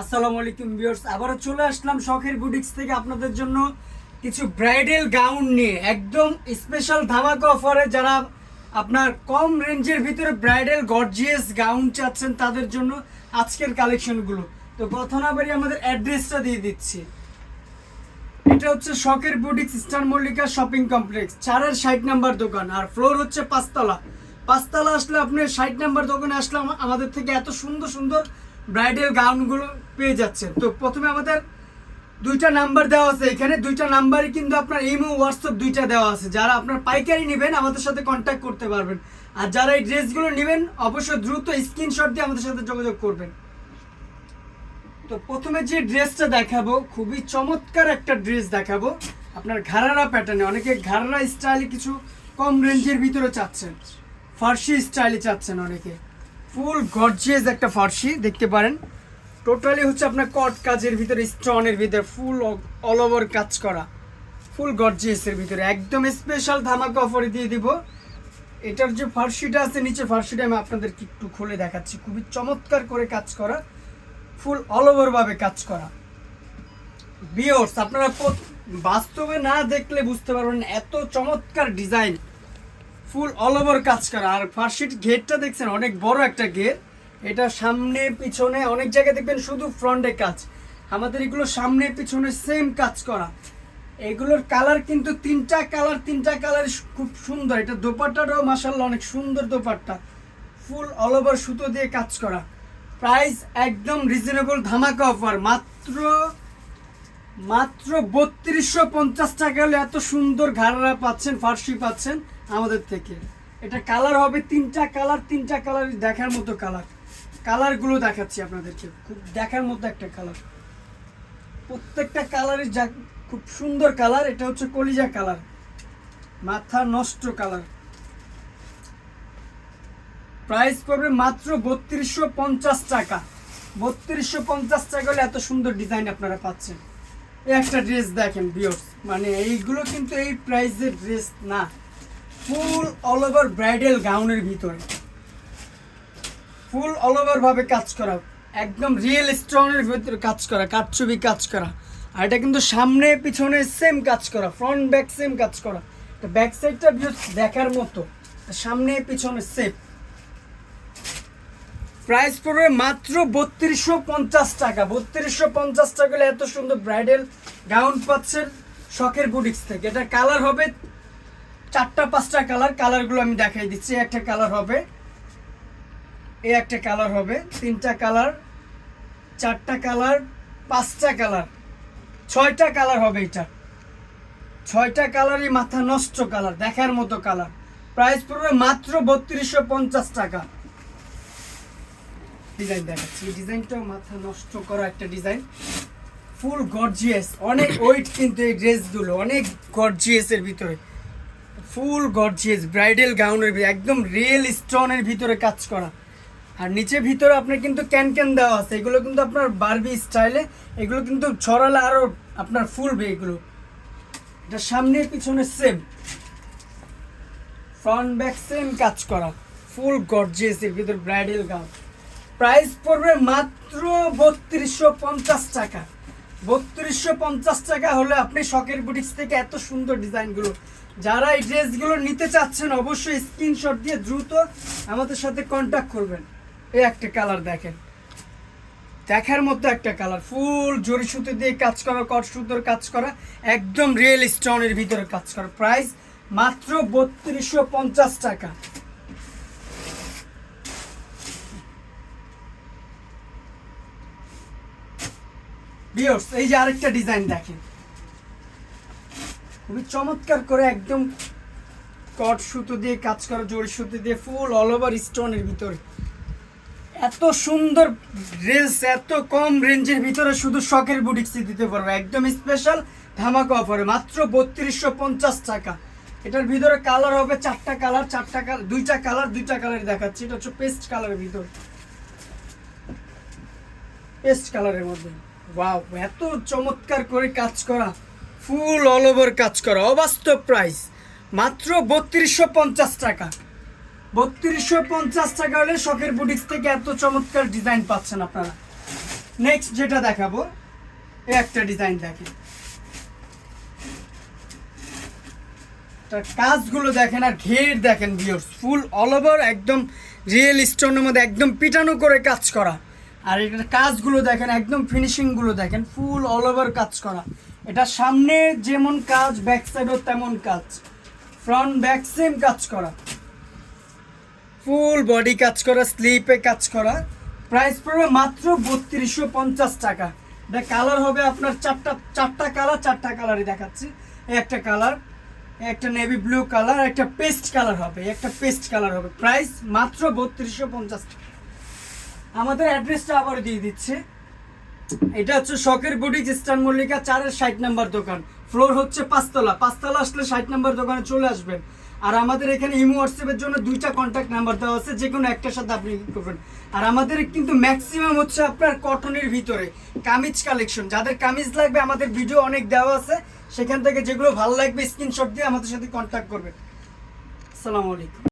আসসালামু আলাইকুম ভিউয়ার্স, আবারও চলে আসলাম শখের বুটিক্স থেকে আপনাদের জন্য কিছু ব্রাইডাল গাউন নিয়ে। একদম স্পেশাল ধামাকা অফারে যারা আপনার কম রেঞ্জের ভিতরে ব্রাইডাল গর্জিয়াস গাউন চাচ্ছেন তাদের জন্য আজকের কালেকশনগুলো তো কথা না বাড়ি আমাদের অ্যাড্রেসটা দিয়ে দিচ্ছি। এটা হচ্ছে শখের boutiques star Mallika shopping complex, চারের ষাট নাম্বার দোকান, আর ফ্লোর হচ্ছে পাঁচতলা। পাঁচতলা আসলে আপনি ষাট নাম্বার দোকানে আসলে আমাদের থেকে এত সুন্দর সুন্দর ব্রাইডাল গাউনগুলো পেয়ে যাচ্ছেন। তো প্রথমে আমাদের দুইটা নাম্বার দেওয়া আছে এখানে। দুইটা নাম্বারই কিন্তু আপনার ইমো, হোয়াটসঅ্যাপ দুইটা দেওয়া আছে। যারা আপনার পাইকারি নেবেন, আমাদের সাথে কন্ট্যাক্ট করতে পারবেন। আর যারা এই ড্রেসগুলো নেবেন, অবশ্যই দ্রুত স্ক্রিনশট দিয়ে আমাদের সাথে যোগাযোগ করবেন। তো প্রথমে যে ড্রেসটা দেখাবো, খুবই চমৎকার একটা ড্রেস দেখাবো। আপনার ঘাড়ারা প্যাটার্নে অনেকে ঘাড়ারা স্টাইলে কিছু কম রেঞ্জের ভিতরে চাচ্ছেন। ফার্সি স্টাইলে চাচ্ছেন অনেকে। ফুল গর্জিয়াস একটা ফার্সি, দেখতে পারেন। টোটালি হচ্ছে আপনার কট কাজের ভিতরে, স্টোনের ভিতরে, ফুল অল ওভার কাজ করা। ফুল গর্জিয়াসের ভিতরে। একদম স্পেশাল ধামাকা অফারে দিয়ে দিব। এটার যে ফার্সিটা আছে নিচে ফার্সিটা আমি আপনাদেরকে একটু খুলে দেখাচ্ছি। খুবই চমৎকার করে কাজ করা। ফুল অল ওভার ভাবে কাজ করা। বিয়র্স আপনারা বাস্তবে না দেখলে বুঝতে পারবেন এত চমৎকার ডিজাইন ফুল অল ওভার কাজ করা। আর ফার্সিট গেটটা দেখছেন, অনেক বড় একটা গেট এটা সামনে, পিছনে, অনেক জায়গায় দেখবেন শুধু ফ্রন্টে কাজ। আমাদের এগুলো সামনে, পিছনে সেম কাজ করা। এগুলোর কালার কিন্তু তিনটা কালার তিনটা কালার খুব সুন্দর। এটা দোপাট্টাটাও মাসাল্লাহ অনেক সুন্দর দোপাট্টা। ফুল অল ওভার সুতো দিয়ে কাজ করা। প্রাইস একদম রিজনেবল ধামাকা অফার মাত্র মাত্র বত্রিশশো পঞ্চাশ টাকা হলে এত সুন্দর ঘাড়া পাচ্ছেন ফার্সি পাচ্ছেন। আমাদের থেকে। এটা কালার হবে তিনটা কালার তিনটা কালার দেখার মতো কালার কালারগুলো দেখাচ্ছি আপনাদেরকে। খুব দেখার মতো একটা কালার প্রত্যেকটা কালারই যা খুব সুন্দর কালার এটা হচ্ছে কলিজা কালার মাথা নষ্ট কালার প্রাইস পড়বে মাত্র বত্রিশশো পঞ্চাশ টাকা। বত্রিশশো পঞ্চাশ টাকা হলে এত সুন্দর ডিজাইন আপনারা পাচ্ছেন। এই একটা ড্রেস দেখেন বিয়র্স মানে এইগুলো কিন্তু এই প্রাইসের ড্রেস না। ফুল অল ওভার ব্রাইডাল গাউনের ভিতরে। ফুল অল ওভার ভাবে কাজ করা, একদম রিয়েল স্টোনের ভিতরে কাজ করা কাঠছবি কাজ করা। আর এটা কিন্তু সামনে, পিছনে সেম কাজ করা ফ্রন্ট ব্যাক সেম কাজ করা। ব্যাক সাইডটা ভিউ দেখার মতো সামনে, পিছনে সেম প্রাইস পড়বে মাত্র বত্রিশশো পঞ্চাশ টাকা। বত্রিশশো পঞ্চাশ টাকা হলে এত সুন্দর ব্রাইডাল গাউন পাচ্ছেন শখের বুটিক্স থেকে। এটা কালার হবে চারটা, পাঁচটা কালার কালারগুলো আমি দেখাই দিচ্ছি। একটা কালার হবে, এই একটা কালার হবে, তিনটা কালার চারটা কালার পাঁচটা কালার ছয়টা কালার হবে এটা। ছয়টা কালারই মাথা নষ্ট কালার দেখার মতো কালার প্রাইস পড়বে মাত্র বত্রিশশো পঞ্চাশ টাকা। ডিজাইন দেখাচ্ছি। এই ডিজাইনটাও মাথা নষ্ট করা একটা ডিজাইন ফুল গর্জিয়াস অনেক ওয়েট কিন্তু এই ড্রেসগুলো অনেক গর্জিয়াসের ভিতরে। ফুল গর্জিয়াস, ব্রাইডাল গাউনের একদম রিয়েল স্টোনের ভিতরে কাজ করা। আর নিচে ভিতরে আপনার কিন্তু ক্যান ক্যান দেওয়া আছে। এগুলো কিন্তু আপনার বারবি স্টাইলে এগুলো কিন্তু ছড়ালে আরও আপনার ফুলবে এগুলো। এটা সামনে পিছনে সেম ফ্রন্ট ব্যাক সেম কাজ করা। ফুল গর্জিয়াস এর ভিতর ব্রাইডাল গাউন প্রাইস পড়বে মাত্র বত্রিশশো পঞ্চাশ টাকা। বত্রিশশো পঞ্চাশ টাকা হলে আপনি শখের বুটিক্স থেকে এত সুন্দর ডিজাইনগুলো। যারা এই ড্রেসগুলো নিতে চাচ্ছেন, অবশ্যই স্ক্রিনশট দিয়ে দ্রুত আমাদের সাথে কন্ট্যাক্ট করবেন। এই একটা কালার দেখেন। দেখার মতো একটা কালার ফুল জরি সুতো দিয়ে কাজ করা কট সুতোর কাজ করা, একদম রিয়েল স্টোনের ভিতরে কাজ করা। প্রাইস মাত্র বত্রিশশো পঞ্চাশ টাকা। বিয়র্স এই যে আরেকটা ডিজাইন দেখেন। খুবই চমৎকার করে একদম কট সুতো দিয়ে কাজ করা, জড়ি সুতো দিয়ে ফুল অল ওভার স্টোনের ভিতরে। এত সুন্দর ড্রেস এত কম রেঞ্জের ভিতরে শুধু শখের বুটিক্সি দিতে পারব। একদম স্পেশাল ধামাকা অফারে মাত্র বত্রিশশো পঞ্চাশ টাকা। এটার ভিতরে কালার হবে চারটা কালার চারটা কালার দুইটা কালার দুইটা কালার দেখাচ্ছি। এটা হচ্ছে পেস্ট কালারের ভিতর। পেস্ট কালারের মধ্যে। ওয়াও এত চমৎকার করে কাজ করা। ফুল অল ওভার কাজ করা। অবাস্তব প্রাইস মাত্র বত্রিশশো পঞ্চাশ টাকা। বত্রিশশো পঞ্চাশ টাকা হলে শখের বুটিক্স থেকে এত চমৎকার ডিজাইন পাচ্ছেন আপনারা। নেক্সট যেটা দেখাবো, এই একটা ডিজাইন দেখেন। কাজগুলো দেখেন আর ঘের দেখেন ভিউর্স ফুল অল ওভার একদম রিয়েল স্টোনের মধ্যে একদম পিটানো করে কাজ করা। আর এটার কাজগুলো দেখেন, একদম ফিনিশিংগুলো দেখেন ফুল অল ওভার কাজ করা। এটা সামনে যেমন কাজ ব্যাক সাইডও তেমন কাজ। ফ্রন্ট ব্যাক সেম কাজ করা। ফুল বডি কাজ করা স্লিপে কাজ করা। প্রাইস পড়বে মাত্র বত্রিশশো পঞ্চাশ টাকা। এটা কালার হবে আপনার চারটা চারটা কালার চারটা কালারই দেখাচ্ছি। একটা কালার একটা নেভি ব্লু কালার একটা পেস্ট কালার হবে একটা পেস্ট কালার হবে। প্রাইস মাত্র বত্রিশশো পঞ্চাশ টাকা। আমাদের অ্যাড্রেসটা আবার দিয়ে দিচ্ছে। এটা হচ্ছে শখের বুটিক ইস্টার্ন মল্লিকা চারের ষাট নাম্বার দোকান। ফ্লোর হচ্ছে পাঁচতলা। পাঁচতলা আসলে ষাট নাম্বার দোকানে চলে আসবেন। আর আমাদের এখানে ইমো হোয়াটসঅ্যাপের জন্য দুইটা কন্ট্যাক্ট নাম্বার দেওয়া আছে, যে কোনো একটার সাথে আপনি করবেন। আর আমাদের কিন্তু ম্যাক্সিমাম হচ্ছে আপনার কটনের ভিতরে, কামিজ কালেকশন যাদের কামিজ লাগবে, আমাদের ভিডিও অনেক দেওয়া আছে। সেখান থেকে যেগুলো ভালো লাগবে স্ক্রিনশট দিয়ে আমাদের সাথে কন্ট্যাক্ট করবেন। আসসালামু আলাইকুম।